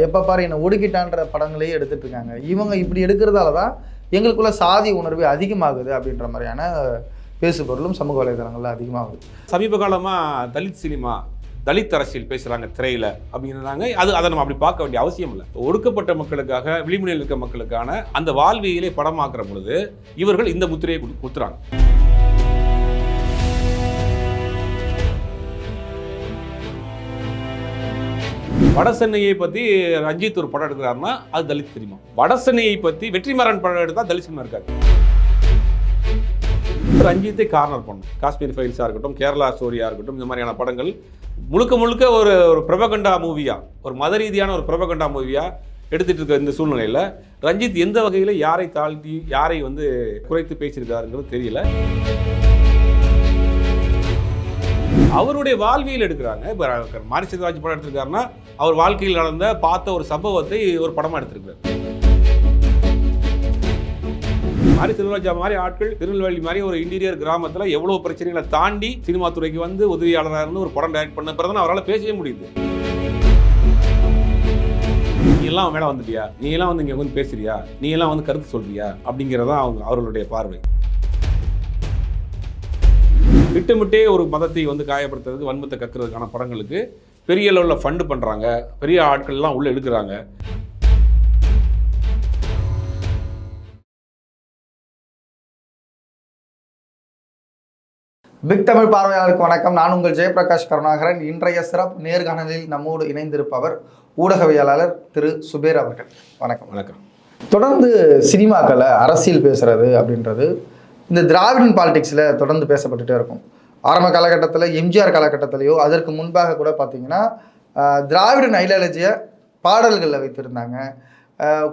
எப்போ பாரு என்னை ஒடுக்கிட்டான்ற படங்களையே எடுத்துகிட்டு இருக்காங்க. இவங்க இப்படி எடுக்கிறதால தான் எங்களுக்குள்ள சாதி உணர்வு அதிகமாகுது அப்படின்ற மாதிரியான பேசுபொருளும் சமூக வலைதளங்களில் அதிகமாகுது. சமீப காலமாக தலித் சினிமா தலித் அரசியல் பேசுகிறாங்க திரையில் அப்படிங்கிறாங்க அது அதை நம்ம அப்படி பார்க்க வேண்டிய அவசியம் இல்லை. ஒடுக்கப்பட்ட மக்களுக்காக விளிம்புநிலையில் இருக்க மக்களுக்கான அந்த வாழ்வியலை படமாக்குற பொழுது இவர்கள் இந்த முத்திரையை குடு- வடசென்னையை பற்றி ரஞ்சித் ஒரு படம் எடுக்கிறாருன்னா அது தலித் சினிமா. வட சென்னையை பற்றி வெற்றிமாறன் படம் எடுத்தால் தலித் சினிமா இருக்காது. ரஞ்சித்தை கார்னர் பண்ணும் காஷ்மீர் ஃபைல்ஸாக இருக்கட்டும் கேரளா ஸ்டோரியாக இருக்கட்டும் இந்த மாதிரியான படங்கள் முழுக்க முழுக்க ஒரு ஒரு பிரபகண்டா மூவியாக ஒரு மத ரீதியான ஒரு பிரபகண்டா மூவியாக எடுத்துகிட்டு இருக்க இந்த சூழ்நிலையில் ரஞ்சித் எந்த வகையில் யாரை தாழ்த்தி யாரை வந்து குறைத்து பேசியிருக்காருங்கிறது தெரியல. அவருடைய வாழ்வியல் எடுக்கிறாங்க. இப்போ மாரி செல்வராஜ் படம் எடுத்திருக்காருன்னா அவர் வாழ்க்கையில் நடந்த பார்த்த ஒரு சம்பவத்தை ஒரு படமாக எடுத்திருக்கிறார். மாதிரி செல்வராஜா மாதிரி ஆட்கள் திருநெல்வேலி மாதிரி ஒரு இன்டீரியர் கிராமத்தில் எவ்வளோ பிரச்சனைகளை தாண்டி சினிமா துறைக்கு வந்து உதவியாளராக இருந்து ஒரு படம் டைரக்ட் பண்ண பிறகு அவரால் பேசவே முடியுது. நீ எல்லாம் மேலே வந்துட்டியா? நீ எல்லாம் வந்து இங்கே வந்து பேசுறியா? நீ எல்லாம் வந்து கருத்து சொல்றியா? அப்படிங்கிறதான் அவங்க அவர்களுடைய பார்வை. திட்டமிட்டே ஒரு மதத்தை வந்து காயப்படுத்துறதுக்கு வன்மத்தை கக்குறதுக்கான படங்களுக்கு பெரிய லெவலில் ஃபண்டு பண்ணுறாங்க பெரிய ஆட்கள்லாம் உள்ளே எடுக்கிறாங்க பிக் தமிழ் பார்வையாளருக்கு வணக்கம். நான் உங்கள் ஜெயபிரகாஷ் கருணாகரன். இன்றைய சிறப்பு நேர்காணலில் நம்மோடு இணைந்திருப்பவர் ஊடகவியலாளர் திரு சுபேர் அவர்கள். வணக்கம். வணக்கம். தொடர்ந்து சினிமாக்களை அரசியல் பேசுறது அப்படின்றது இந்த திராவிடன் பாலிடிக்ஸில் தொடர்ந்து பேசப்பட்டுட்டே இருக்கும். ஆரம்ப காலகட்டத்தில் எம்ஜிஆர் காலகட்டத்திலையோ அதற்கு முன்பாக கூட பார்த்தீங்கன்னா திராவிடன் ஐடியாலஜியை பாடல்களில் வைத்திருந்தாங்க.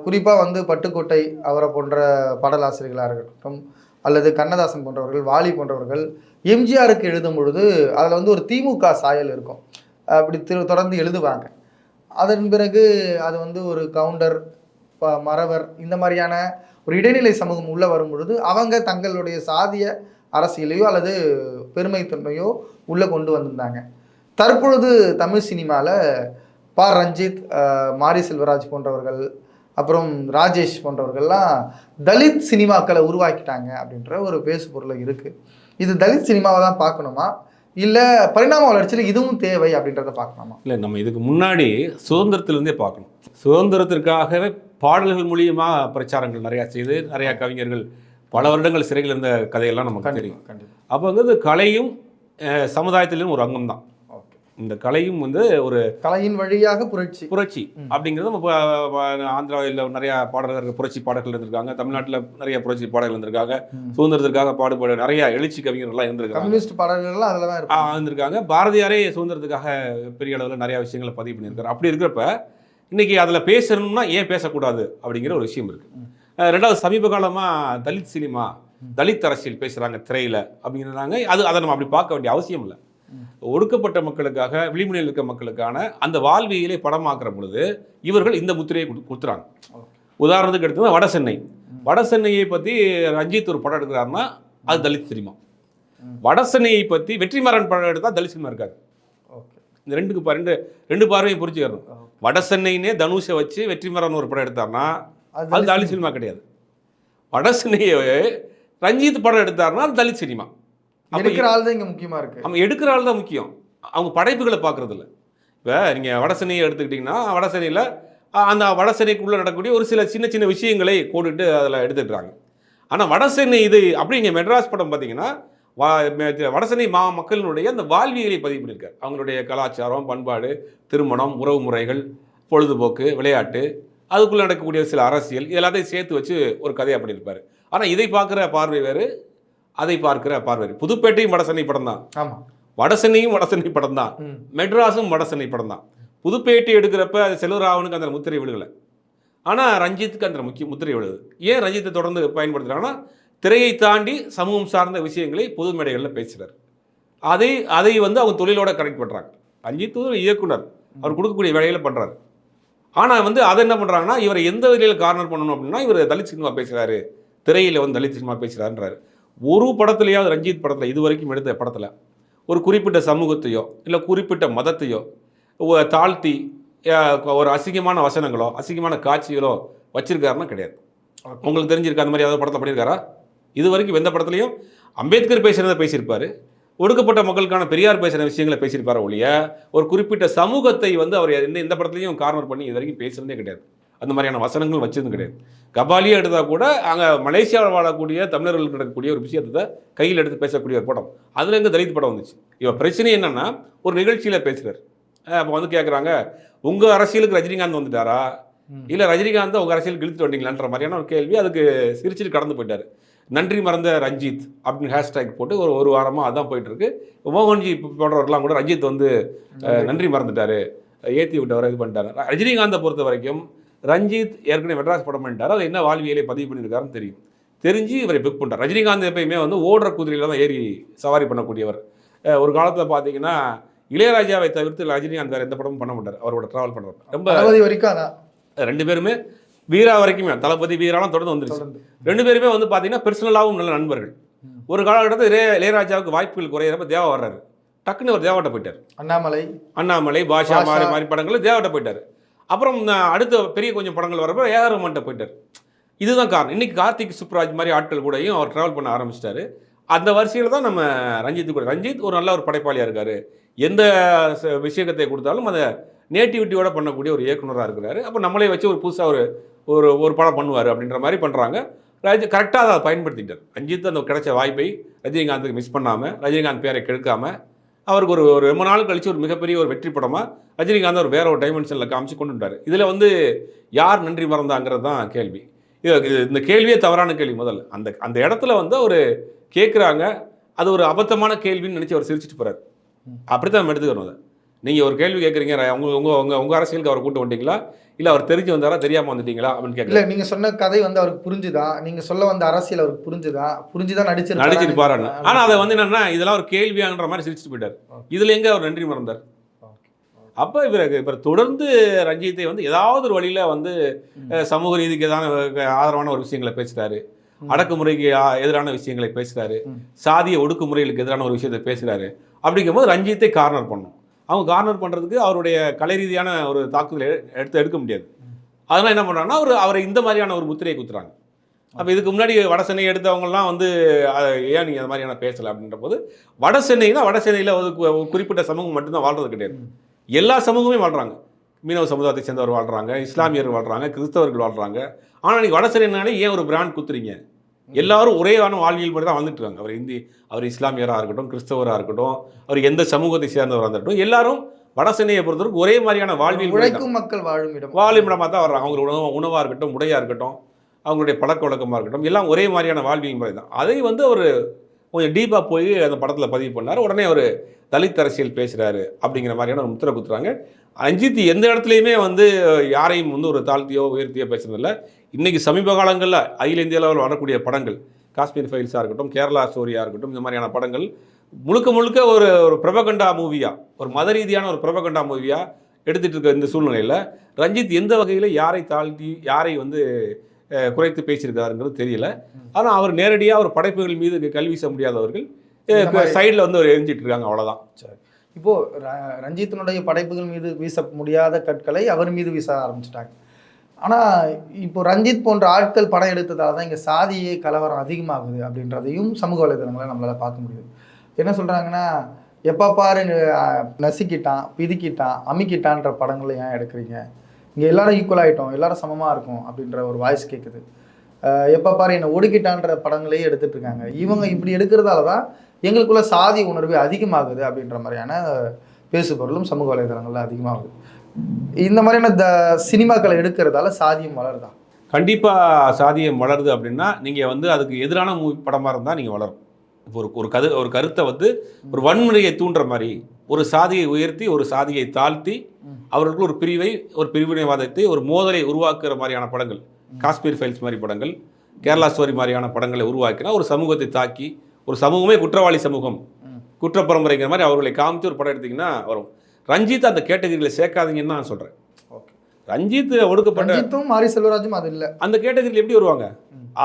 குறிப்பாக வந்து பட்டுக்கோட்டை அவரை போன்ற பாடலாசிரியர்களாக இருக்கட்டும் அல்லது கண்ணதாசன் போன்றவர்கள் வாலி போன்றவர்கள் எம்ஜிஆருக்கு எழுதும் பொழுது அதில் வந்து ஒரு திமுக சாயல் இருக்கும். அப்படி திரு தொடர்ந்து எழுதுவாங்க. அதன் பிறகு அது வந்து ஒரு கவுண்டர் ப- மறவர் இந்த மாதிரியான ஒரு இடைநிலை சமூகம் உள்ளே வரும் பொழுது அவங்க தங்களுடைய சாதிய அரசியலையோ அல்லது பெருமைத்தன்மையோ உள்ளே கொண்டு வந்திருந்தாங்க. தற்பொழுது தமிழ் சினிமாவில் பா. ரஞ்சித் மாரி செல்வராஜ் போன்றவர்கள் அப்புறம் ராஜேஷ் போன்றவர்கள்லாம் தலித் சினிமாக்களை உருவாக்கிட்டாங்க அப்படின்ற ஒரு பேசு பொருள் இருக்குது இது தலித் சினிமாவை தான் பார்க்கணுமா? இல்லை பரிணாம வளர்ச்சியில் இதுவும் தேவை அப்படின்றத பார்க்கணுமா? இல்லை நம்ம இதுக்கு முன்னாடி சுதந்திரத்திலேருந்தே பார்க்கணும். சுதந்திரத்திற்காகவே பாடல்கள் மூலியமாக பிரச்சாரங்கள் நிறையா செய்து நிறையா கவிஞர்கள் பல வருடங்கள் சிறையில் இருந்த கதையெல்லாம் நமக்கு தெரியும். அப்போ வந்து கலையும் சமுதாயத்திலும் ஒரு அங்கம் தான். இந்த கலையும் வந்து ஒரு கலையின் வழியாக புரட்சி. புரட்சி அப்படிங்கிறது நம்ம ஆந்திராவில் நிறையா பாடல்கள் புரட்சி பாடல்கள் இருந்திருக்காங்க. தமிழ்நாட்டில் நிறைய புரட்சி பாடல்கள் இருந்திருக்காங்க. சுதந்திரத்திற்காக பாடுபட நிறைய எழுச்சி கவிஞர்கள்லாம் இருந்திருக்காங்க. கம்யூனிஸ்ட் பாடல்கள்லாம் அதில் தான் இருந்திருக்காங்க. பாரதியாரே சுதந்திரத்துக்காக பெரிய அளவில் நிறைய விஷயங்களை பதிவு பண்ணியிருக்காரு. அப்படி இருக்கிறப்ப இன்னைக்கு அதில் பேசணும்னா ஏன் பேசக்கூடாது அப்படிங்கிற ஒரு விஷயம் இருக்கு. அஹ் ரெண்டாவது சமீப காலமாக தலித் சினிமா தலித் அரசியல் பேசுகிறாங்க திரையில் அப்படிங்கிறாங்க. அது அதை நம்ம அப்படி பார்க்க வேண்டிய அவசியம் இல்லை. ஒடுக்கப்பட்ட மக்களுக்காக விளிம்புநிலையில் இருக்க மக்களுக்கான அந்த வாழ்வியலை படமாக்குற பொழுது இவர்கள் இந்த முத்திரையை குடு- கொடுத்துறாங்க. உதாரணத்துக்கு எடுத்தது வட சென்னை. வட சென்னையை பற்றி ரஞ்சித் ஒரு படம் எடுக்கிறாருன்னா அது தலித் சினிமா. வட சென்னையை பற்றி வெற்றிமாறன் படம் எடுத்தால் தலித் சினிமா இருக்காது. இந்த ரெண்டுக்கு ரெண்டு ரெண்டு பார்வையும் புரிஞ்சுக்கணும். ஓகே. வட சென்னைன்னே தனுஷை வச்சு வெற்றிமாறன் ஒரு படம் எடுத்தார்னா அது தலித் சினிமா. கிடையாது. வட சென்னையை ரஞ்சித் படம் எடுத்தாருன்னா அது தலித் சினிமா. எடுக்கிற ஆள் தான் இங்க முக்கியமா இருக்கு. அவங்க எடுக்கிற ஆள் தான் முக்கியம். அவங்க படைப்புகளை பார்க்கறது இல்ல இப்போ நீங்கள் வட சென்னையை எடுத்துக்கிட்டிங்கன்னா வட சென்னையில் அந்த வட சென்னைக்குள்ளே நடக்கக்கூடிய ஒரு சில சின்ன சின்ன விஷயங்களை கோடிட்டு அதில் எடுத்துக்கிறாங்க. ஆனால் வட சென்னை இது அப்படி இங்கே மெட்ராஸ் படம் பார்த்தீங்கன்னா வா மெ- வட சென்னை மா மக்களினுடைய அந்த வாழ்வியலை பதிவு பண்ணியிருக்காரு அவங்களுடைய கலாச்சாரம் பண்பாடு திருமணம் உறவு முறைகள் பொழுதுபோக்கு விளையாட்டு அதுக்குள்ளே நடக்கக்கூடிய சில அரசியல் இது எல்லாத்தையும் சேர்த்து வச்சு ஒரு கதையாக பண்ணியிருப்பார். ஆனால் இதை பார்க்குற பார்வை வேறு அதை பார்க்கிற பார்வை. புதுப்பேட்டையும் வட சென்னை படம் தான். ஆமா. வட சென்னையும் வட சென்னை படம் தான். மெட்ராஸும் வட சென்னை படம் தான். புதுப்பேட்டை எடுக்கிறப்ப அது செல்வராவனுக்கு அந்த முத்திரை விழுகலை. ஆனால் ரஞ்சித்துக்கு அந்த முக்கிய முத்திரை விழுது ஏன் ரஞ்சித்தை தொடர்ந்து பயன்படுத்துகிறாங்கன்னா திரையை தாண்டி சமூகம் சார்ந்த விஷயங்களை பொது மேடைகளில் பேசுகிறார் அதை அதை வந்து அவங்க தொழிலோட கனெக்ட் பண்ணுறாங்க ரஞ்சித் ஒரு இயக்குனர். அவர் கொடுக்கக்கூடிய வேலையில் பண்ணுறாரு ஆனால் வந்து அதை என்ன பண்ணுறாங்கன்னா இவரை எந்த வகையில் கார்னர் பண்ணணும் அப்படின்னா இவர் தலித் சினிமா பேசுகிறாரு திரையில் வந்து தலித் சினிமா பேசுகிறாருன்றாரு ஒரு படத்துலையாவது ரஞ்சித் படத்தில் இது வரைக்கும் எடுத்த படத்தில் ஒரு குறிப்பிட்ட சமூகத்தையோ இல்லை குறிப்பிட்ட மதத்தையோ தாழ்த்தி ஒரு அசிங்கமான வசனங்களோ அசிங்கமான காட்சிகளோ வச்சிருக்காருன்னா கிடையாது. உங்களுக்கு தெரிஞ்சிருக்க அந்த மாதிரி ஏதாவது படத்தில் பண்ணியிருக்காரா இது வரைக்கும் எந்த படத்துலையும்? அம்பேத்கர் பேசுகிறத பேசியிருப்பாரு. ஒடுக்கப்பட்ட மக்களுக்கான பெரியார் பேசுகிற விஷயங்களை பேசியிருப்பாரு ஒழிய ஒரு குறிப்பிட்ட சமூகத்தை வந்து அவர் எந்த எந்த படத்துலையும் கார்னர் பண்ணி இது வரைக்கும் பேசுறதே கிடையாது. அந்த மாதிரியான வசனங்கள் வச்சதும் கிடையாது. கபாலியே எடுத்தால் கூட அங்கே மலேசியாவில் வாழக்கூடிய தமிழர்களுக்கு நடக்கக்கூடிய ஒரு விஷயத்தை கையில் எடுத்து பேசக்கூடிய ஒரு படம். அதில் எங்கே தலித் படம் வந்துச்சு. இவன் பிரச்சனை என்னன்னா ஒரு நிகழ்ச்சியில் பேசுகிறார் அப்போ வந்து கேட்குறாங்க உங்கள் அரசியலுக்கு ரஜினிகாந்த் வந்துட்டாரா. இல்லை ரஜினிகாந்த் உங்கள் அரசியல் இழுத்துட்டு வந்தீங்களான்ற மாதிரியான ஒரு கேள்வி அதுக்கு சிரிச்சிட்டு கடந்து போயிட்டார். நன்றி மறந்த ரஞ்சித் அப்படின்னு ஹேஷ்டேக் போட்டு ஒரு ஒரு வாரமாக அதான் போயிட்டு இருக்கு மோகன்ஜி போன்றவர்கள்லாம் கூட ரஞ்சித் வந்து நன்றி. மறந்துட்டாரு. ஏற்றி விட்டவர் இது பண்ணிட்டாரு. ரஜினிகாந்தை பொறுத்த வரைக்கும் ரஞ்சித் ஏற்கனவே மெட்ராஸ் படம் பண்ணிட்டாரு. அது என்ன வாழ்வியலை பதிவு பண்ணியிருக்காருன்னு தெரியும். தெரிஞ்சு இவரை புக் பண்ணிட்டார். ரஜினிகாந்த் எப்பயுமே வந்து ஓடுற குதிரையில தான் ஏறி சவாரி பண்ணக்கூடியவர். ஒரு காலத்தில் பார்த்தீங்கன்னா இளையராஜாவை தவிர்த்து ரஜினிகாந்த் வேறு எந்த படமும் பண்ண மாட்டார். அவரோட ட்ராவல் பண்ணுறப்ப ரொம்ப வரைக்கும் ரெண்டு பேருமே வீரா வரைக்குமே தளபதி வீராலாம் தொடர்ந்து வந்துருச்சு. ரெண்டு பேருமே வந்து பார்த்தீங்கன்னா பெர்சனலாகவும் நல்ல நண்பர்கள். ஒரு காலகட்டத்தில் இளைய இளையராஜாவுக்கு வாய்ப்புகள் குறையிறப்ப தேவா வர்றாரு. டக்குன்னு ஒரு தேவாட்ட போயிட்டார். அண்ணாமலை. அண்ணாமலை பாஷா. மாதிரி மாதிரி படங்கள் தேவாட்ட போயிட்டார். அப்புறம் அடுத்த பெரிய கொஞ்சம் படங்கள் வரப்போ ஏஆர் ரஹ்மான்ட்ட போயிட்டார். இதுதான் காரணம். இன்னைக்கு கார்த்திக் சுப்ராஜ் மாதிரி ஆட்கள் கூடயும் அவர் ட்ராவல் பண்ண ஆரம்பிச்சிட்டாரு. அந்த வரிசையில் தான் நம்ம ரஞ்சித் கூட ரஞ்சித் ஒரு நல்ல ஒரு படைப்பாளியாக இருக்காரு. எந்த விஷயத்தை கொடுத்தாலும் அதை நேட்டிவிட்டியோட பண்ணக்கூடிய ஒரு இயக்குனராக இருக்கிறாரு. அப்போ நம்மளே வச்சு ஒரு புதுசாக ஒரு ஒரு ஒரு படம் பண்ணுவார் அப்படின்ற மாதிரி பண்ணுறாங்க ரஜி கரெக்டாக அதை பயன்படுத்திட்டார். ரஞ்சித் அந்த கிடைச்ச வாய்ப்பை ரஜினிகாந்துக்கு மிஸ் பண்ணாமல் ரஜினிகாந்த் பேரை கெடுக்காம அவருக்கு ஒரு ஒரு ரொம்ப நாள் கழிச்சு ஒரு மிகப்பெரிய ஒரு வெற்றி படமாக ரஜினிகாந்த் ஒரு வேற ஒரு டைமென்ஷனில் காமிச்சு கொண்டு வந்துட்டார் இதில் வந்து யார் நன்றி மறந்தாங்கிறது தான் கேள்வி. இது இந்த கேள்வியே தவறான கேள்வி முதல்ல அந்த அந்த இடத்துல வந்து அவர் கேட்குறாங்க அது ஒரு அபத்தமான கேள்வின்னு நினச்சி அவர் சிரிச்சிட்டு போறாரு. அப்படித்தான் நம்ம எடுத்துக்கணும் அதை. நீங்கள் ஒரு கேள்வி கேட்குறீங்க உங்க உங்க உங்க உங்க அரசியலுக்கு அவர் கூட்டு வந்துட்டீங்களா? இல்லை அவர் தெரிஞ்சு வந்தாரா தெரியாமல் வந்துட்டீங்களா? அப்படின்னு இல்ல கேட்கல நீங்க சொன்ன கதை வந்து அவருக்கு புரிஞ்சுதா? நீங்க சொல்ல வந்த அரசியல் அவருக்கு புரிஞ்சுதா? புரிஞ்சுதான் நடிச்சிருப்பாரா? நடிச்சிட்டு பாருன்னு ஆனால் அதை வந்து என்னன்னா இதெல்லாம் ஒரு கேள்வியான்ற மாதிரி சிரிச்சிட்டு போயிட்டார். இதில் எங்கே அவர் நன்றி மறந்தார்? அப்போ இவர் இவர் தொடர்ந்து ரஞ்சித்தை வந்து ஏதாவது ஒரு வழியில் வந்து சமூக நீதிக்கு எதான ஆதரவான ஒரு விஷயங்களை பேசுகிறாரு அடக்குமுறைக்கு எதிரான விஷயங்களை பேசுகிறாரு. சாதிய ஒடுக்குமுறைகளுக்கு எதிரான ஒரு விஷயத்தை பேசுகிறாரு அப்படிங்கும்போது ரஞ்சித்தை கார்னர் பண்ணும் அவங்க கார்னர் பண்ணுறதுக்கு அவருடைய கலை ரீதியான ஒரு தாக்குதலை எடுத்து எடுக்க முடியாது. அதெல்லாம் என்ன பண்ணுறாங்கன்னா அவர் அவரை இந்த மாதிரியான ஒரு முத்திரையை குத்துறாங்க. அப்போ இதுக்கு முன்னாடி வட சென்னை எடுத்தவங்கலாம் வந்து ஏன் நீங்கள் அந்த மாதிரியான பேசலை அப்படின்ற போது வட சென்னைனா வட சென்னையில் ஒரு குறிப்பிட்ட சமூகம் மட்டும்தான் வாழ்றது கிடையாது. எல்லா சமூகமே வாழ்கிறாங்க மீனவ சமுதாயத்தை சேர்ந்தவர் வாழ்கிறாங்க இஸ்லாமியர் வாழ்கிறாங்க கிறிஸ்தவர்கள் வாழ்கிறாங்க ஆனால் நீங்கள் வட சென்னைனாலே ஏன் ஒரு பிராண்ட் குத்துறீங்க? எல்லாரும் ஒரேவான வாழ்வியல் முறை தான் வாழ்ந்துட்டு இருக்காங்க அவர் இந்தி அவர் இஸ்லாமியராக இருக்கட்டும் கிறிஸ்தவராக இருக்கட்டும் அவர் எந்த சமூகத்தை சேர்ந்தவராக இருக்கட்டும் எல்லாரும் வட சென்னையை பொறுத்தவரைக்கும் ஒரே மாதிரியான வாழ்வியல். உழைக்கும் மக்கள் வாழும் இடம். வாழிமிடமாக தான் வர்றாங்க. அவங்களோட உணவு உணவாக இருக்கட்டும் உடையாக இருக்கட்டும் அவங்களுடைய பழக்க வழக்கமாக இருக்கட்டும் எல்லாம் ஒரே மாதிரியான வாழ்வியல் முறை தான். அதை வந்து அவர் கொஞ்சம் டீப்பாக போய் அந்த படத்தில் பதிவு பண்ணார். உடனே அவர் தலித் அரசியல் பேசுகிறாரு அப்படிங்கிற மாதிரியான ஒரு முத்திரை குத்துறாங்க. ரஞ்சித் எந்த இடத்துலையுமே வந்து யாரையும் வந்து ஒரு தாழ்த்தியோ உயர்த்தியோ பேசுறதில்ல இன்னைக்கு சமீப காலங்களில் அகில இந்திய அளவில் வரக்கூடிய படங்கள் காஷ்மீர் ஃபைல்ஸாக இருக்கட்டும் கேரளா ஸ்டோரியாக இருக்கட்டும் இந்த மாதிரியான படங்கள் முழுக்க முழுக்க ஒரு ஒரு பிரபகண்டா மூவியாக ஒரு மத ரீதியான ஒரு பிரபகண்டா மூவியாக எடுத்துட்டு இருக்க இந்த சூழ்நிலையில் ரஞ்சித் எந்த வகையில் யாரை தாழ்த்தி யாரை வந்து குறைத்து பேசியிருக்காருங்கிறது தெரியல. ஆனால் அவர் நேரடியாக ஒரு படைப்புகள் மீது கல்வி வீச முடியாதவர்கள் சைடில் வந்து ஒரு எரிஞ்சிட்டு இருக்காங்க அவ்வளோதான் இப்போ ர- ரஞ்சித்தினுடைய படைப்புகள் மீது வீச முடியாத கற்களை அவர் மீது வீச ஆரம்பிச்சிட்டாங்க. ஆனால் இப்போ ரஞ்சித் போன்ற ஆட்கள் படம் எடுத்ததால் தான் இங்கே சாதியே கலவரம் அதிகமாகுது அப்படின்றதையும் சமூக வலைதளங்களை நம்மளால் பார்க்க முடியுது. என்ன சொல்கிறாங்கன்னா எப்போ பாரு நசுக்கிட்டான் பிதுக்கிட்டான் அமுக்கிட்டான்ற படங்களை ஏன் எடுக்கிறீங்க? இங்கே எல்லாரும் ஈக்குவல் ஆகிட்டோம் எல்லாரும் சமமாக இருக்கும் அப்படின்ற ஒரு வாய்ஸ் கேட்குது எப்போ பாரு என்னை ஒடுக்கிட்டான்ற படங்களையே எடுத்துகிட்டு இருக்காங்க. இவங்க இப்படி எடுக்கிறதால தான் எங்களுக்குள்ள சாதி உணர்வு அதிகமாகுது அப்படின்ற மாதிரியான பேசுபொருளும் சமூக வலைதளங்களில் அதிகமாகுது. இந்த மாதிரியான த சினிமாக்களை எடுக்கிறதால சாதியம் வளருதா கண்டிப்பாக சாதியம் வளருது அப்படின்னா நீங்கள் வந்து அதுக்கு எதிரான மூவி படமாக இருந்தால் நீங்கள் வளரும் இப்போ ஒரு ஒரு கரு ஒரு கருத்தை வந்து ஒரு வன்முறையை தூண்டுற மாதிரி ஒரு சாதியை உயர்த்தி ஒரு சாதியை தாழ்த்தி. அவர்களுக்கு ஒரு பிரிவை ஒரு பிரிவினைவாதத்தை ஒரு மோதலை உருவாக்குற மாதிரியான படங்கள் காஷ்மீர் ஃபைல்ஸ் மாதிரி படங்கள் கேரளா ஸ்டோரி மாதிரியான படங்களை உருவாக்கினா ஒரு சமூகத்தை தாக்கி ஒரு சமூகமே குற்றவாளி சமூகம். குற்ற பரம்பரைங்கிற மாதிரி அவர்களை காமிச்சு ஒரு படம் எடுத்தீங்கன்னா வரும் ரஞ்சித் அந்த கேட்டகரியில் சேர்க்காதீங்கன்னு நான் சொல்கிறேன் ஓகே. ரஞ்சித் ஒடுக்கப்பட்ட ரஞ்சித்தும் மாரி செல்வராஜும் அது இல்லை. அந்த கேட்டகரியில் எப்படி வருவாங்க.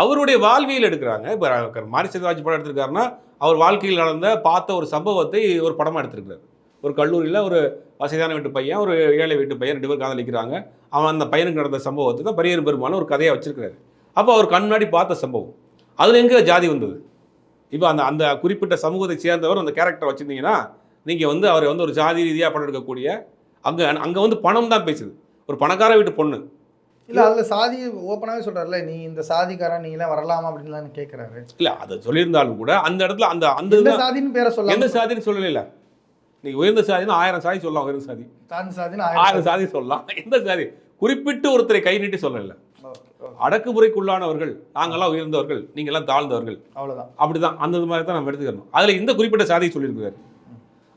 அவருடைய வாழ்வியல் எடுக்கிறாங்க. இப்போ மாரி செல்வராஜ் படம் எடுத்திருக்காருன்னா அவர் வாழ்க்கையில் நடந்த பார்த்த ஒரு சம்பவத்தை ஒரு படமாக எடுத்திருக்கிறார். ஒரு கல்லூரியில் ஒரு வசதியான வீட்டு பையன் ஒரு ஏழை வீட்டு பையன் ரெண்டு பேரும் காதலிக்கிறாங்க. அவன் அந்த பையனுக்கு நடந்த சம்பவத்தை தான் பரியர் பெருமான ஒரு கதையாக வச்சிருக்கிறாரு. அப்போ அவர் கண் முன்னாடி பார்த்த சம்பவம். அதில் எங்கே ஜாதி வந்தது? இப்போ அந்த அந்த குறிப்பிட்ட சமூகத்தை சேர்ந்தவர் அந்த கேரக்டர் வச்சுருந்தீங்கன்னா நீங்கள் வந்து அவரை வந்து ஒரு ஜாதி ரீதியாக படம் எடுக்கக்கூடிய அங்கே அங்கே வந்து பணம் தான் பேசுது. ஒரு பணக்கார வீட்டு பொண்ணு. இல்ல அதுல சாதி ஓப்பனாவே சொல்றாருல நீ இந்த சாதிக்காரன் நீ எல்லாம் வரலாமா அப்படின்லாம் கேட்கறாரு இல்லை அதை சொல்லியிருந்தாலும் கூட அந்த இடத்துல அந்த அந்த எந்த சாதின்னு பேரை எந்த சொல்லலாம் சாதின்னு சொல்லல நீங்க உயர்ந்த சாதினா ஆயிரம் சாதி சொல்லலாம் உயர்ந்த சாதி. சாதி சாதின்னு ஆயிரம் சாதி. சொல்லலாம் எந்த சாதி? குறிப்பிட்டு ஒருத்தரை கை நீட்டி சொல்லல. அடக்குமுறைக்குள்ளானவர்கள் நாங்கெல்லாம் உயர்ந்தவர்கள் நீங்கெல்லாம் தாழ்ந்தவர்கள். அவ்வளவுதான். அப்படிதான் அந்த மாதிரி தான் நம்ம எடுத்துக்கணும். அதில் இந்த குறிப்பிட்ட சாதியை சொல்லியிருக்கிறாரு.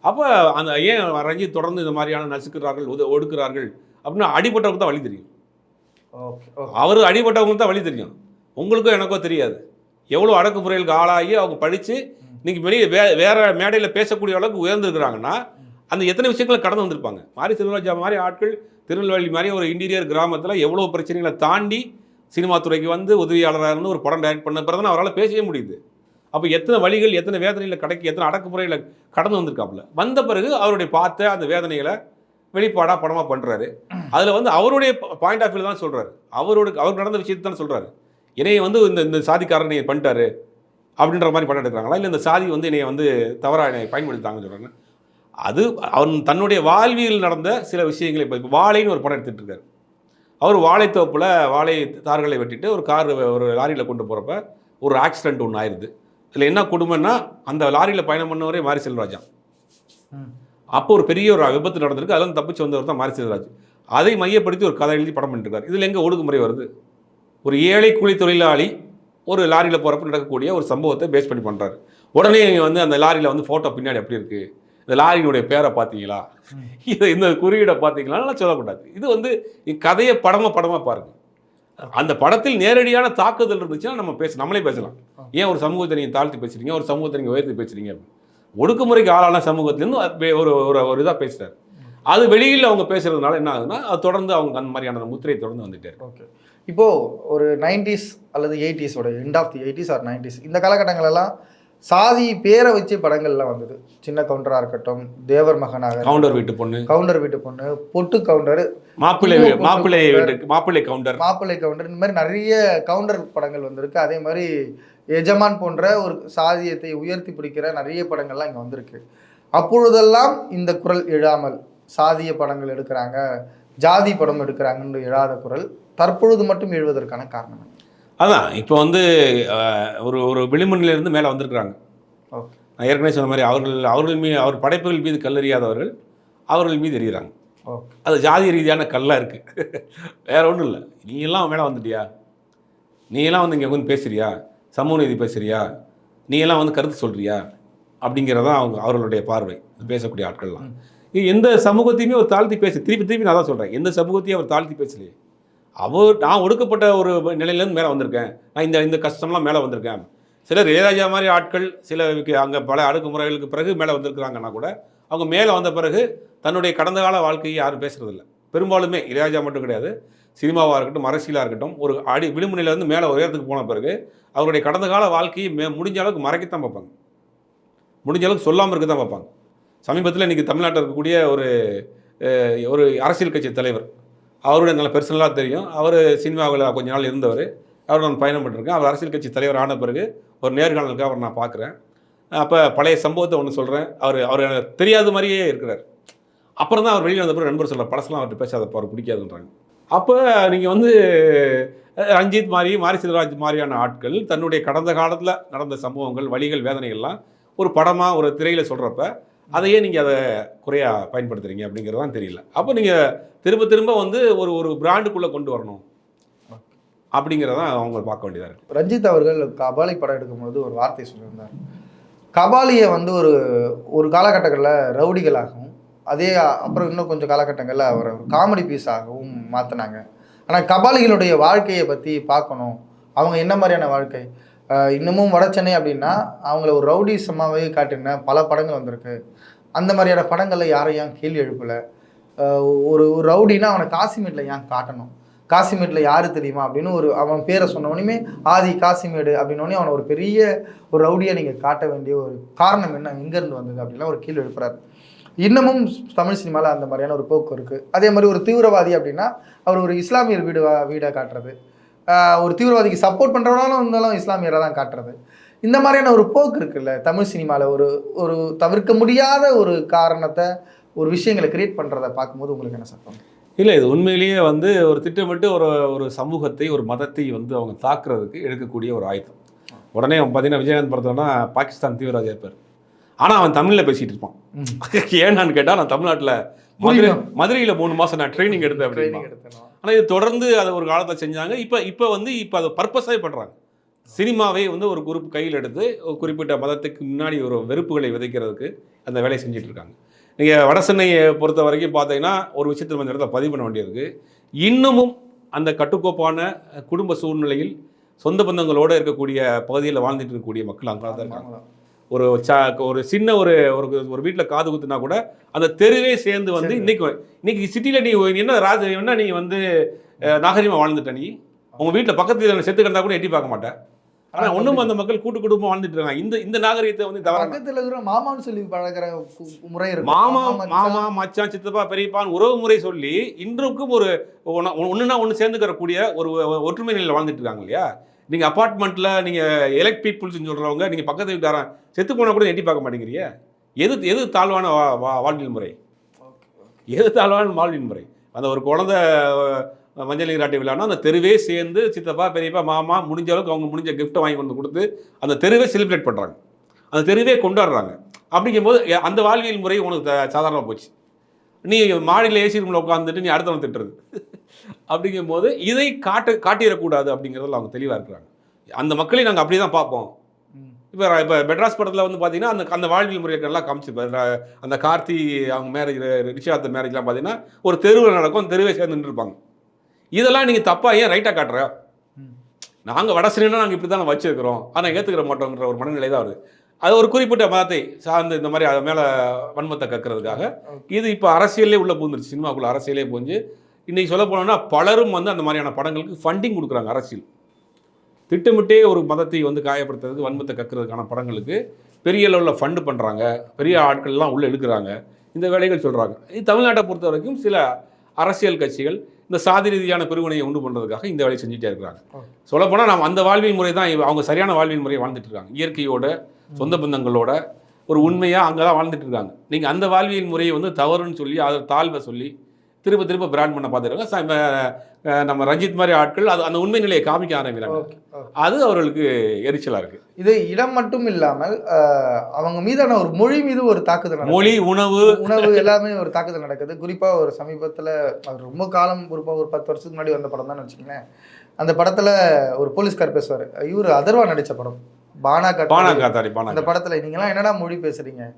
அப்போ அந்த ஏன் ரஞ்சித் தொடர்ந்து இந்த மாதிரியான நசுக்கிறார்கள் உத ஒடுக்குறார்கள் அப்படின்னா அடிபட்டவங்க தான் வழி தெரியும். அவர் அடிபட்டவங்களுக்கு தான் வழி தெரியும். உங்களுக்கோ எனக்கோ தெரியாது. எவ்வளோ அடக்குமுறைகளுக்கு ஆளாகி அவங்க படித்து இன்னைக்கு வெளியே வே வேற மேடையில் பேசக்கூடிய அளவுக்கு உயர்ந்திருக்கிறாங்கன்னா அந்த எத்தனை விஷயங்களை கடந்து வந்திருப்பாங்க? மாரி செல்வராஜா மாதிரி ஆட்கள் திருநெல்வேலி மாதிரி ஒரு இன்டீரியர் கிராமத்தில் எவ்வளோ பிரச்சனைகளை தாண்டி சினிமா துறைக்கு வந்து உதவியாளராக இருந்து ஒரு படம் டைரக்ட் பண்ண பிறகு தான் அவரால் பேசவே முடியுது. அப்போ எத்தனை வழிகள் எத்தனை வேதனையில் கிடைக்கு எத்தனை அடக்குமுறையில் கடந்து வந்திருக்காப்புல. வந்த பிறகு அவருடைய பார்த்த அந்த வேதனைகளை வெளிப்பாடாக படமாக பண்ணுறாரு அதில் வந்து அவருடைய பாயிண்ட் ஆஃப் வியூ தான் சொல்கிறாரு அவரோட அவர் நடந்த விஷயத்தை தான் சொல்கிறாரு என்னைய வந்து இந்த இந்த சாதிக்காரன் நீங்கள் பண்ணிட்டாரு அப்படின்ற மாதிரி பண்ண எடுக்கிறாங்களா இல்லை இந்த சாதி வந்து என்னைய வந்து தவறாக என்னை பயன்படுத்தாங்கன்னு சொல்கிறாங்க அது அவன் தன்னுடைய வாழ்வியல் நடந்த சில விஷயங்களை இப்போ இப்போ வாழைன்னு ஒரு படம் எடுத்துகிட்டு இருக்காரு. அவர் வாழைத்தோப்பில் வாழை தார்களை வெட்டிட்டு ஒரு கார் ஒரு லாரியில் கொண்டு போகிறப்ப ஒரு ஆக்சிடென்ட் ஒன்று ஆயிடுது இதில் என்ன கொடுமைன்னா அந்த லாரியில் பயணம் பண்ணவரே மாரி செல்வராஜா. அப்போ ஒரு பெரிய ஒரு விபத்து நடந்திருக்கு அதில் தப்பிச்சு வந்தவர் தான் மாரி செல்வராஜ். அதை மையப்படுத்தி ஒரு கதை எழுதி படம் பண்ணிட்டு இருக்காரு. இதில் எங்கே ஒடுக்குமுறை வருது? ஒரு ஏழை கூலி தொழிலாளி ஒரு லாரியில் போகிறப்ப நடக்கக்கூடிய ஒரு சம்பவத்தை பேஸ் பண்ணி பண்ணுறாரு உடனே வந்து அந்த லாரியில் வந்து ஃபோட்டோ பின்னாடி எப்படி இருக்குது இந்த லாரியினுடைய பேரை பார்த்தீங்களா? இதை இந்த குறியீடை பார்த்தீங்களான்னு சொல்லக்கூடாது. இது வந்து கதையை படமாக படமாக பாருங்க. அந்த படத்தில் நேரடியான தாக்குதல் இருந்துச்சுன்னா நம்ம பேச நம்மளே பேசலாம். ஏன் ஒரு சமூகத்தை நீங்கள் தாழ்த்தி பேசுறீங்க? ஒரு சமூகத்தை நீங்கள் உயர்த்தி பேசுறீங்க. ஒடுக்குமுறைக்கு ஆளான சமூகத்திலேருந்து ஒரு ஒரு ஒரு இதாக பேசுறாரு. அது வெளியில் அவங்க பேசுறதுனால என்ன ஆகுதுன்னா அது தொடர்ந்து அவங்க அந்த மாதிரியான அந்த முத்திரை தொடர்ந்து வந்துட்டே ஓகே. இப்போ ஒரு நைன்டிஸ் அல்லது எயிட்டிஸோட end of the eighties or nineties இந்த காலகட்டங்களெல்லாம் சாதி பேரை வச்சு படங்கள்லாம் வந்தது. சின்ன கவுண்டராக இருக்கட்டும் தேவர் மகனாக கவுண்டர் வீட்டு பொண்ணு. கவுண்டர் வீட்டு பொண்ணு பொட்டு கவுண்டர் மாப்பிள்ளை மாப்பிள்ளை மாப்பிள்ளை கவுண்டர் மாப்பிள்ளை கவுண்டர் இந்த மாதிரி நிறைய கவுண்டர் படங்கள் வந்திருக்கு. அதே மாதிரி எஜமான் போன்ற ஒரு சாதியத்தை உயர்த்தி பிடிக்கிற நிறைய படங்கள்லாம் இங்கே வந்திருக்கு. அப்பொழுதெல்லாம் இந்த குரல் எழாமல் சாதிய படங்கள் எடுக்கிறாங்க ஜாதி படம் எடுக்கிறாங்கன்னு எழாத குரல் தற்பொழுது மட்டும் எழுவதற்கான காரணம்? அதான் இப்போ வந்து ஒரு ஒரு விளிம்புனிலிருந்து மேலே வந்திருக்கிறாங்க. ஓகே. நான் ஏற்கனவே சொன்ன மாதிரி அவர்கள் அவர்கள் மீது அவர் படைப்புகள் மீது கல்லறியாதவர்கள் அவர்கள் மீது எறிகிறாங்க. அது ஜாதி ரீதியான கல்லாக இருக்குது வேற ஒன்றும் இல்லை. நீ எல்லாம் மேலே வந்துட்டியா? நீ எல்லாம் வந்து இங்கே வந்து பேசுறியா? சமூக நீதி பேசுறியா? நீ எல்லாம் வந்து கருத்து சொல்றியா? அப்படிங்கிறதான் அவங்க அவர்களுடைய பார்வை. பேசக்கூடிய ஆட்கள்லாம். இது எந்த சமூகத்தையுமே ஒரு தாழ்த்தி பேச திருப்பி திருப்பி நான் தான் சொல்கிறேன் எந்த சமூகத்தையும் அவர் தாழ்த்தி பேசலையே. அவர் நான் ஒடுக்கப்பட்ட ஒரு நிலையிலேருந்து மேலே வந்திருக்கேன். நான் இந்த இந்த கஷ்டம்லாம் மேலே வந்திருக்கேன். சிலர் இளையராஜா மாதிரி ஆட்கள் சில அங்கே பல அடக்குமுறைகளுக்கு பிறகு மேலே வந்திருக்கிறாங்கன்னா கூட அவங்க மேலே வந்த பிறகு தன்னுடைய கடந்த கால வாழ்க்கையை யாரும் பேசுறதில்ல. பெரும்பாலுமே இளையராஜா மட்டும் கிடையாது. சினிமாவாக இருக்கட்டும் அரசியலாக இருக்கட்டும் ஒரு அடி விளிம்புநிலையிலேருந்து மேலே உயரத்துக்கு போன பிறகு அவருடைய கடந்த கால வாழ்க்கையை மே முடிஞ்ச அளவுக்கு மறைக்கத்தான் பார்ப்பாங்க. முடிஞ்ச அளவுக்கு சொல்லாமல் இருக்க தான் பார்ப்பாங்க. சமீபத்தில் இன்றைக்கி தமிழ்நாட்டில் இருக்கக்கூடிய ஒரு ஒரு அரசியல் கட்சி தலைவர் அவருடைய நல்ல பர்சனலாக தெரியும். அவர் சினிமாவில் கொஞ்ச நாள் இருந்தவர். அவர் நான் பயணம் பண்ணிருக்கேன் அவர் அரசியல் கட்சி தலைவர் ஆன பிறகு ஒரு நேர்காணலுக்கு அவர் நான் பார்க்குறேன். அப்போ பழைய சம்பவத்தை ஒன்று சொல்கிறேன் அவர் அவர் எனக்கு தெரியாத மாதிரியே இருக்கிறார். அப்புறம் தான் அவர் வெளியில் வந்தப்போ நண்பர் சொல்ல பழசெல்லாம் அவர்கிட்ட பேசாதப்போ அவர் பிடிக்காதுன்றாங்க. அப்போ நீங்கள் வந்து ரஞ்சித் மாதிரி மாரி செல்வராஜ் மாதிரியான ஆட்கள் தன்னுடைய கடந்த காலத்தில் நடந்த சம்பவங்கள் வழிகள் வேதனைகள்லாம் ஒரு படமாக ஒரு திரையில் சொல்கிறப்ப அதையே நீங்கள் அதை குறையாக பயன்படுத்துறீங்க அப்படிங்கிறது தான் தெரியல. அப்போ நீங்கள் திரும்ப திரும்ப வந்து ஒரு ஒரு பிராண்டுக்குள்ளே கொண்டு வரணும். அப்படிங்கிறதான் அவங்க பார்க்க வேண்டியதாக இருக்குது ரஞ்சித் அவர்கள் கபாலி படம் எடுக்கும்போது ஒரு வார்த்தை சொல்லியிருந்தார். கபாலியை வந்து ஒரு ஒரு காலகட்டங்களில் ரவுடிகளாகவும் அதே அப்புறம் இன்னும் கொஞ்சம் காலகட்டங்களில் அவரை காமெடி பீஸாகவும் மாற்றினாங்க ஆனால் கபாலிகளுடைய வாழ்க்கையை பற்றி பார்க்கணும். அவங்க என்ன மாதிரியான வாழ்க்கை? இன்னமும் வட சென்னை அப்படின்னா அவங்கள ஒரு ரவுடி சமாவே காட்டின பல படங்கள் வந்திருக்கு. அந்த மாதிரியான படங்களில் யாரையும் ஏன் கேள்வி எழுப்பலை? ஒரு ஒரு ரவுடினா அவனை காசிமீட்டில் ஏன் காட்டணும்? காசிமேட்டில் யார் தெரியுமா? அப்படின்னு ஒரு அவன் பேரை சொன்னவனையுமே ஆதி காசிமேடு அப்படின்னோடனே அவனை ஒரு பெரிய ஒரு ரவுடியை நீங்கள் காட்ட வேண்டிய ஒரு காரணம் என்ன? எங்கேருந்து வந்தது? அப்படின்லாம் ஒரு கேள்வி எழுப்புறாரு. இன்னமும் தமிழ் சினிமாவில் அந்த மாதிரியான ஒரு போக்கு இருக்குது அதே மாதிரி ஒரு தீவிரவாதி அப்படின்னா அவர் ஒரு இஸ்லாமியர் வீடு வீடை காட்டுறது. ஒரு தீவிரவாதிக்கு சப்போர்ட் பண்ணுறவனாலும் இருந்தாலும் இஸ்லாமியரை தான் காட்டுறது. இந்த மாதிரியான ஒரு போக்கு இருக்குல்ல தமிழ் சினிமாவில் ஒரு ஒரு தவிர்க்க முடியாத ஒரு காரணத்தை ஒரு விஷயங்களை கிரியேட் பண்ணுறதை பார்க்கும்போது உங்களுக்கு என்ன சத்தம்? இல்லை இது உண்மையிலேயே வந்து ஒரு திட்டமிட்டு ஒரு ஒரு சமூகத்தை ஒரு மதத்தை வந்து அவங்க தாக்குறதுக்கு எடுக்கக்கூடிய ஒரு ஆயுதம். உடனே அவன் பார்த்தீங்கன்னா விஜயகாந்த் படத்தோன்னா பாகிஸ்தான் தீவிரவாதியாக இருப்பார். ஆனால் அவன் தமிழில் பேசிகிட்டு இருப்பான். ஏன்னான்னு கேட்டால் நான் தமிழ்நாட்டில் மதுரை. மதுரையில் மூணு மாதம் நான் ட்ரைனிங் எடுத்தேன் அப்படின்னு ஆனால் இது தொடர்ந்து அதை ஒரு காலத்தில் செஞ்சாங்க. இப்போ இப்போ வந்து இப்போ அதை பர்பஸாகவே பண்ணுறாங்க சினிமாவை வந்து ஒரு குரூப் கையில் எடுத்து ஒரு குறிப்பிட்ட மதத்துக்கு முன்னாடி ஒரு வெறுப்புகளை விதைக்கிறதுக்கு அந்த வேலையை செஞ்சுட்டு இருக்காங்க. நீங்கள் வடசென்னையை பொறுத்த வரைக்கும் பார்த்தீங்கன்னா ஒரு விஷயத்தை நம்ம இந்த இடத்துல பதிவு பண்ண வேண்டியிருக்கு. இன்னமும் அந்த கட்டுக்கோப்பான குடும்ப சூழ்நிலையில் சொந்த பந்தங்களோடு இருக்கக்கூடிய பகுதியில் வாழ்ந்துட்டு இருக்கக்கூடிய மக்கள் அங்கே தான் இருக்காங்க. ஒரு சா ஒரு சின்ன ஒரு ஒரு ஒரு வீட்டில் காது குத்துனா கூட அந்த தெருவே சேர்ந்து வந்து. இன்னைக்கு இன்னைக்கு சிட்டியில் நீ என்ன ராஜ என்ன நீ வந்து அஹ், நாகரிகமா வாழ்ந்துட்ட நீ? உங்க வீட்டில் பக்கத்துல செத்து கிடந்தா கூட எட்டி பார்க்க மாட்டேன் ஆனா ஒண்ணும் அந்த மக்கள் கூட்டு குடும்பம் வாழ்ந்துட்டு இருக்காங்க. இந்த இந்த நாகரிகத்தை வந்து தவறான பக்கத்துல இருக்கிற மாமான்னு சொல்லி பழகிற முறை மாமா. மாமா மச்சான். சித்தப்பா பெரியப்பான் உறவு முறை சொல்லி இன்றுக்கும் ஒரு ஒண்ணு- ஒண்ணுனா ஒண்ணு சேர்ந்துக்கிற கூடிய ஒரு ஒற்றுமை நிலையில் வாழ்ந்துட்டு இருக்காங்க இல்லையா? நீங்க அபார்ட்மெண்ட்ல நீங்க எலக்ட் பீப்புள்ஸ் சொல்றவங்க நீங்க பக்கத்து வீட்டுக்காரன் செத்து போனா கூட எட்டி பார்க்க மாட்டேங்கிறீங்க. எது எது தாழ்வான வா- வாழ்வியல் முறை? எது தாழ்வான வாழ்வியல் முறை? அந்த ஒரு குழந்தை மஞ்சள் நீராட்டி விழானா அந்த தெருவே சேர்ந்து சித்தப்பா பெரியப்பா மாமா முடிஞ்ச அளவுக்கு அவங்க முடிஞ்ச கிஃப்ட்டை வாங்கி கொண்டு கொடுத்து அந்த தெருவே செலிப்ரேட் பண்ணுறாங்க அந்த தெருவே கொண்டாடுறாங்க. அப்படிங்கும்போது அந்த வாழ்வியல் முறை உனக்கு த- சாதாரணமா போச்சு. நீ மாடியில் ஏசி ரூமில் உட்காந்துட்டு நீ அடுத்தவன் திட்டுறது. அப்படிங்கும்போது இதை காட்ட காட்டிடக்கூடாது அப்படிங்கிறதுல அவங்க தெளிவாக இருக்கிறாங்க. அந்த மக்களை நாங்கள் அப்படி தான் பார்ப்போம். இப்போ இப்போ மெட்ராஸ் படத்தில் வந்து பார்த்தீங்கன்னா அந்த அந்த வாழ்வியல் முறைகள்லாம் காமிச்சிருப்பாரு அந்த கார்த்தி அவங்க மேரேஜ் நிச்சயார்த்த மேரேஜ்லாம் பார்த்தீங்கன்னா ஒரு தெருவில் நடக்கும் அந்த தெருவே சேர்ந்து நின்றுருப்பாங்க. இதெல்லாம் நீங்கள் தப்பாக ஏன் ரைட்டாக காட்டுற. நாங்கள் வடசினா நாங்கள் இப்படி தான் வச்சிருக்கிறோம். ஆனால் ஏற்றுக்கிற மாட்டோங்கிற ஒரு மனநிலை தான் வருது. அது ஒரு குறிப்பிட்ட மதத்தை சார்ந்து இந்த மாதிரி அது மேலே வன்மத்தை கக்கிறதுக்காக. இது இப்போ அரசியலே உள்ள பூந்துருச்சு. சினிமாக்குள்ள அரசியலே புகுந்து இன்னைக்கு சொல்ல போனோம்னா பலரும் வந்து அந்த மாதிரியான படங்களுக்கு ஃபண்டிங் கொடுக்குறாங்க அரசியல். திட்டமிட்டே ஒரு மதத்தை வந்து காயப்படுத்துறதுக்கு வன்மத்தை கக்கிறதுக்கான படங்களுக்கு பெரிய லெவலில் ஃபண்டு பண்ணுறாங்க பெரிய ஆட்கள்லாம் உள்ளே இழுக்கிறாங்க. இந்த வேலைகள் சொல்கிறாங்க இது தமிழ்நாட்டை பொறுத்த வரைக்கும் சில அரசியல் கட்சிகள் இந்த சாதி ரீதியான பிரிவினையை உண்டு பண்ணுறதுக்காக இந்த வேலையை செஞ்சுட்டே இருக்கிறாங்க. சொல்லப்போனால் நம்ம அந்த வாழ்வியல் முறை தான் அவங்க சரியான வாழ்வியல் முறையை வாழ்ந்துட்டு இருக்காங்க. இயற்கையோட சொந்த பந்தங்களோட ஒரு உண்மையாக அங்கே தான் வாழ்ந்துட்டு இருக்காங்க. நீங்கள் அந்த வாழ்வியல் முறையை வந்து தவறுன்னு சொல்லி அதை தாழ்வை சொல்லி திரும்ப திரும்ப பிராண்ட் பண்ண பார்த்துருக்காங்க. நம்ம ரஞ்சித் மாதிரி ஆட்கள் அது அந்த உண்மை நிலையை காமிக்க ஆரம்பிக்கிறாங்க. அது அவர்களுக்கு எரிச்சலாக இருக்கு. இது இடம் மட்டும் இல்லாமல் அவங்க மீதான ஒரு மொழி மீது ஒரு தாக்குதல். மொழி உணவு. உணவு எல்லாமே ஒரு தாக்குதல் நடக்குது. குறிப்பா ஒரு சமீபத்துல ரொம்ப காலம் ப- ஒரு பத்து வருஷத்துக்கு முன்னாடி வந்த படம் தான் வச்சுக்கங்களேன். அந்த படத்துல ஒரு போலீஸ்கார் பேசுவாரு. இவரு அதர்வா நடிச்ச படம். பானா பானா காத்தாரி பானா அந்த படத்துல நீங்கலாம் என்னடா மொழி பேசுறீங்க?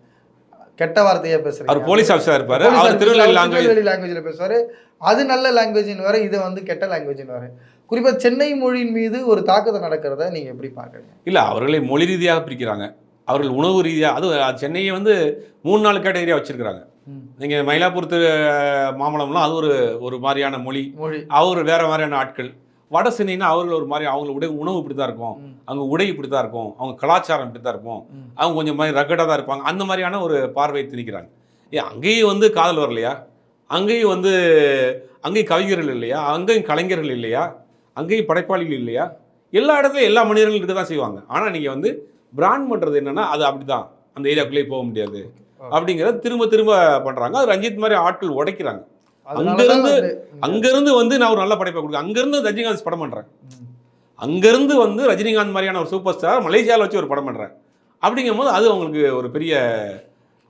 கெட்ட வார்த்தையா பேசுறீங்க. அவர் போலீஸ் ஆஃபீஸராக இருப்பாரு. அவர் ஆஃபீஸர் திருநெல்வேலி லாங்குவேஜ் திருநெல்வேலி லாங்குவேஜ்ல பேசுவாரு. அது நல்ல லாங்குவேஜ்னு வேற இது வந்து கெட்ட லாங்குவேஜ்னு வேற குறிப்பா சென்னை மொழியின் மீது ஒரு தாக்குதல் நடக்கிறத நீங்க எப்படி பாக்குறீங்க இல்லை அவர்களை மொழி ரீதியாக பிரிக்கிறாங்க. அவர்கள் உணவு ரீதியாக அது சென்னையை வந்து மூணு நாலு கேட்டகரியாக வச்சிருக்கிறாங்க. ம். நீங்கள் மயிலாப்பூர் மாமலம்லாம் அது ஒரு ஒரு மாதிரியான மொழி. மொழி. அவர் வேற மாதிரியான ஆட்கள். வட சென்னைனா அவர்கள் ஒரு மாதிரி அவங்க உடை உணவு இப்படி தான் இருக்கும். அவங்க உடை இப்படி தான் இருக்கும். அவங்க கலாச்சாரம் இப்படி தான் இருக்கும். அவங்க கொஞ்சம் மாதிரி ரகடாக தான் இருப்பாங்க. அந்த மாதிரியான ஒரு பார்வை திணிக்கிறாங்க. ஏன் அங்கேயும் வந்து காதல் வரலையா? அங்கேயும் வந்து அங்கேயும் கவிஞர்கள் இல்லையா? அங்கேயும் கலைஞர்கள் இல்லையா? அங்கேயும் படைப்பாளிகள் இல்லையா? எல்லா இடத்துலையும் எல்லா மனிதர்களும் இருக்க தான் செய்வாங்க. ஆனால் நீங்கள் வந்து பிராண்ட் பண்ணுறது என்னன்னா அது அப்படி தான் அந்த ஏரியாக்குள்ளேயே போக முடியாது. அப்படிங்கிறத திரும்ப திரும்ப பண்ணுறாங்க அது ரஞ்சித் மாதிரி ஆட்கள் உடைக்கிறாங்க. அங்கிருந்து- அங்கேருந்து வந்து நான் ஒரு நல்ல படைப்பை கொடுக்குறேன் அங்கேருந்து ரஜினிகாந்த் படம் பண்ணுறேன். அங்கேருந்து வந்து ரஜினிகாந்த் மாதிரியான ஒரு சூப்பர் ஸ்டார் மலேசியாவில் வச்சு ஒரு படம் பண்ணுறேன் அப்படிங்கும்போது அது அவங்களுக்கு ஒரு பெரிய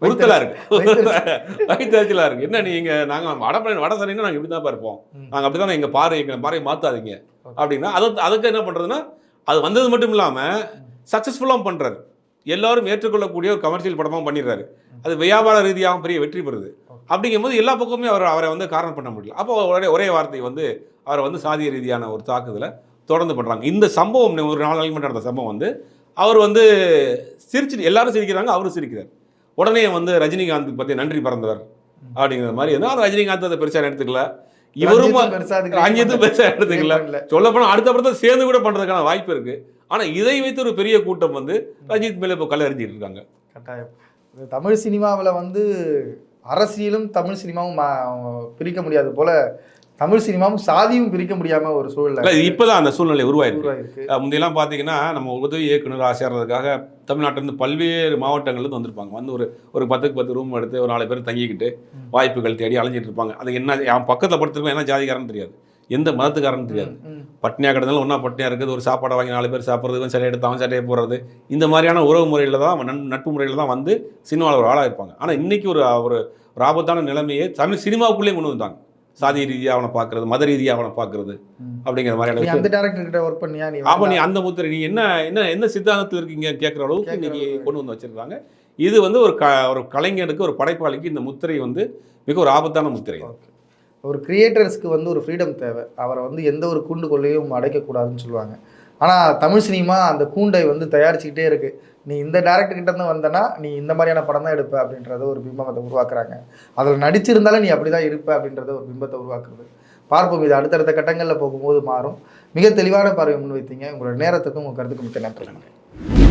உறுத்தலாக இருக்கு. வைத்தறிச்சலாக இருக்கு. என்ன நீங்க நாங்கள் வட வட சரின்னா நாங்கள் இப்படி தான் இருப்போம். ம். நாங்கள் அப்படி தான் எங்கள் பாறை எங்கள் பாறையை மாற்றாதீங்க அப்படின்னா அதை அதுக்கு என்ன பண்ணுறதுன்னா அது வந்தது மட்டும் இல்லாமல் சக்ஸஸ்ஃபுல்லாக பண்ணுறாரு எல்லாரும் ஏற்றுக்கொள்ளக்கூடிய ஒரு கமர்ஷியல் படமாக பண்ணிடுறாரு. அது வியாபார ரீதியாகவும் பெரிய வெற்றி பெறுது. அப்படிங்கும்போது எல்லா பக்கமுமே அவர் அவரை வந்து காரணம் பண்ண முடியல. அப்போ ஒரே ஒரே வார்த்தை வந்து அவரை வந்து சாதிய ரீதியான ஒரு தாக்குதலை தொடர்ந்து பண்ணுறாங்க இந்த சம்பவம் ஒரு நாலு நாளைக்கு நடந்த சம்பவம் வந்து அவர் வந்து சிரிச்சு எல்லாரும் சிரிக்கிறாங்க அவரும் சிரிக்கிறார். உடனே வந்து ரஜினிகாந்த் பற்றி நன்றி பறந்தவர் அப்படிங்கிற மாதிரி இருந்தால் ஆனால் ரஜினிகாந்த் அதை பெருசாக எடுத்துக்கல. இவரும் ரஞ்சித்தும் பெருசாக எடுத்துக்கல. சொல்ல போனால் அடுத்த படத்தை சேர்ந்து கூட பண்ணுறதுக்கான வாய்ப்பு இருக்கு. ஆனால் இதை வைத்து ஒரு பெரிய கூட்டம் வந்து ரஞ்சித் மேலே இப்போ கல்ல எறிஞ்சிட்டு இருக்காங்க. கட்டாயம். தமிழ் சினிமாவில் வந்து அரசியலும் தமிழ் சினிமாவும் பிரிக்க முடியாது போல தமிழ் சினிமாவும் சாதியும் பிரிக்க முடியாம ஒரு இல்லை இப்போதான் அந்த சூழ்நிலை உருவாயிருக்கு. முந்தையெல்லாம் பார்த்தீங்கன்னா நம்ம உதவி இயக்குனர் ஆசையாகிறதுக்காக தமிழ்நாட்டிலேருந்து பல்வேறு மாவட்டங்கள்லேருந்து வந்திருப்பாங்க வந்து ஒரு ஒரு பத்துக்கு பத்து ரூம் எடுத்து ஒரு நாலு பேர் தங்கிக்கிட்டு. வாய்ப்புகள் தேடி அலைஞ்சிட்டு இருப்பாங்க. அது என்ன அவன் பக்கத்தில் படுத்துருக்கோம் என்ன ஜாதிக்காரன்னு தெரியாது. எந்த மதத்துக்காரன்னு தெரியாது. பட்னியாக கிடந்தாலும் ஒன்றா பட்னியாக இருக்குது ஒரு சாப்பாடை வாங்கி நாலு பேர் சாப்பிட்றது சட்டை எடுத்து அவன் சட்டையை போடுறது இந்த மாதிரியான உறவு முறையில் தான் நட்பு முறையில் தான் வந்து சினிமாவில் ஒரு ஆளாக இருப்பாங்க ஆனால் இன்னைக்கு ஒரு ஒரு ஆபத்தான நிலைமையை தமிழ் சினிமாவுக்குள்ளேயும் கொண்டு வந்துட்டாங்க சாதி ரீதியாக அவனை பார்க்கறது மத ரீதியாக அவனை பார்க்கறது. அப்படிங்கிற மாதிரியான அந்த டேரக்டர் கிட்ட ஒர்க் பண்ணியா நீ அப்போ நீ அந்த முத்திரை நீ என்ன என்ன என்ன சித்தாந்தத்தில் இருக்கீங்க கேட்குற அளவுக்கு இன்னைக்கு. கொண்டு வந்து வச்சிருக்காங்க இது வந்து ஒரு க ஒரு கலைஞனுக்கு ஒரு படைப்பாளிக்கு இந்த முத்திரை வந்து மிக ஒரு ஆபத்தான முத்திரை. ஒரு கிரியேட்டர்ஸ்க்கு வந்து ஒரு ஃப்ரீடம் தேவை. அவரை வந்து எந்த ஒரு கூண்டுக்குள்ளேயும் அடைக்கக்கூடாதுன்னு சொல்லுவாங்க. ஆனால் தமிழ் சினிமா அந்த கூண்டை வந்து தயாரிச்சுக்கிட்டே இருக்குது நீ இந்த டேரக்டர் கிட்டேருந்து வந்தனா நீ இந்த மாதிரியான படம் தான் எடுப்ப அப்படின்றத ஒரு பிம்பத்தை உருவாக்குறாங்க. அதில் நடிச்சிருந்தாலும் நீ அப்படி தான் இருப்ப அப்படின்றத ஒரு பிம்பத்தை உருவாக்குறது. பார்ப்போம். இது அடுத்தடுத்த கட்டங்களில் போகும்போது மாறும். மிக தெளிவான பார்வை முன்வைத்தீங்க. உங்களோட நேரத்துக்கும் உங்கள் கருத்துக்கும் மிக்க நன்றி.